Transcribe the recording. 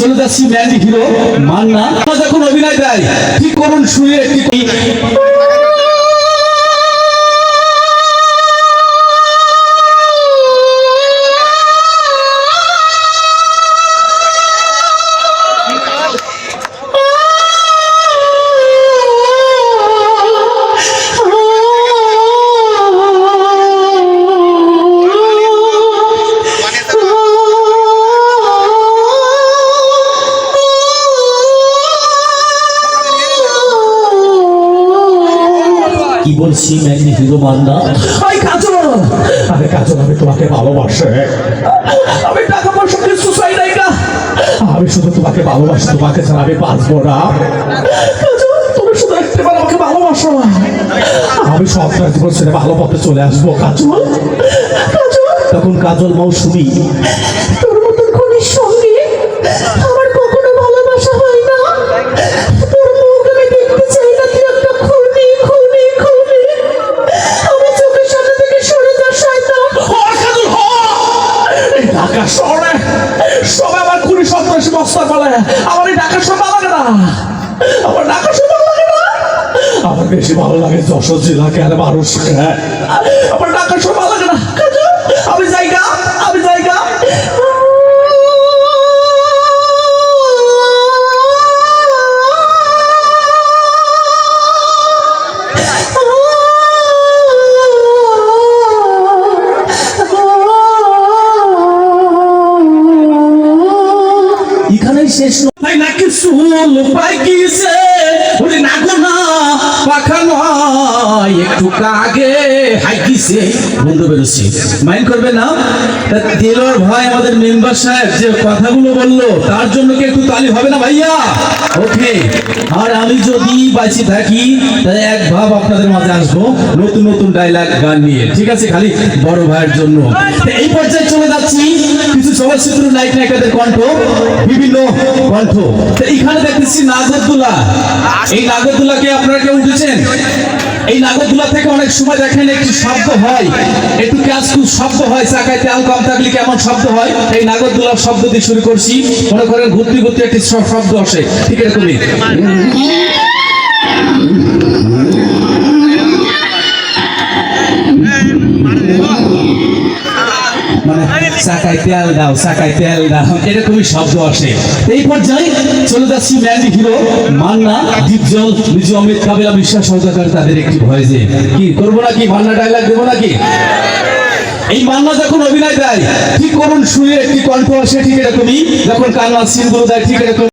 চলে যাচ্ছি Mandy hero Manna. যখন অভিনয় দেয় কি করুন শুয়ে একটি কি বলছি ম্যান্ডি হিরো মান্না আই কাজল! আরে কাজল আমি তোমাকে ভালোবাসে। আমি টাকা পয়সা কিছু চাই নাই কা আমি শুধু তোমাকে ভালোবাসি তোমাকে ছাড়া আমি বাঁচবো না। তুমি শুধু একটাবার আমাকে ভালোবাসো আমি সব জীবন ছেড়ে ভালো পথে চলে আসব কাজল। তখন কাজল মৌসুমী। তোর মতন খুনির সব আমার খুনি সন্ত্রাসী বস্তা বলে আমার এই ডাকার সব ভালো লাগে না। আমার ডাকার সব লাগে না। আমার বেশি ভালো লাগে যশোর জেলাকে আর মানুষকে। আমার ডাকার সব ভালো লাগে না। শেষ। তাই নাকি ওরে নাগো না আমি যদি বাঁচি থাকি, তাহলে এক ভাব আপনাদের মাঝে আসব, নতুন নতুন ডায়লগ গান নিয়ে। ঠিক আছে, খালি বড় ভাইয়ের জন্য। এই পর্যায়ে চলে যাচ্ছি। কিছু চলচ্চিত্র নায়ক নায়িকাদের কণ্ঠ, বিভিন্ন কণ্ঠ। এখানে দেখতেছি নাগরদোলা। এই নাগরদোলাকে আপনারা কেউ উঠেছেন এই নাগরদোলা থেকে অনেক সময় দেখেন একটু শব্দ হয়, একটু ক্যাশকু শব্দ হয়, চাকায় তেল কম থাকলে কেমন শব্দ হয়? এই নাগরদোলার শব্দ দিয়ে শুরু করছি, মনে করেন ঘুরতে ঘুরতে একটি শব্দ আসে, ঠিক এরকমই। চাকায় তেল দাও চাকায় তেল দাও। এরকমই শব্দ আসে। এই পর্যায়ে চলে যাচ্ছি ম্যান্ডি হিরো, মান্না, দীপজল নিজে অমিত কাবিলা বিশ্বাস সহযোগার তাদের একটি ভয়েসে। কি, করব নাকি? মান্না ডায়লগ দেবো নাকি? এই মান্না যখন অভিনয় দেয়, ঠিক করুন, শুয়ে একটি কণ্ঠ আসে ঠিক এরকমই। যখন কান্নার সিনগুলো দেয়, ঠিক এরকম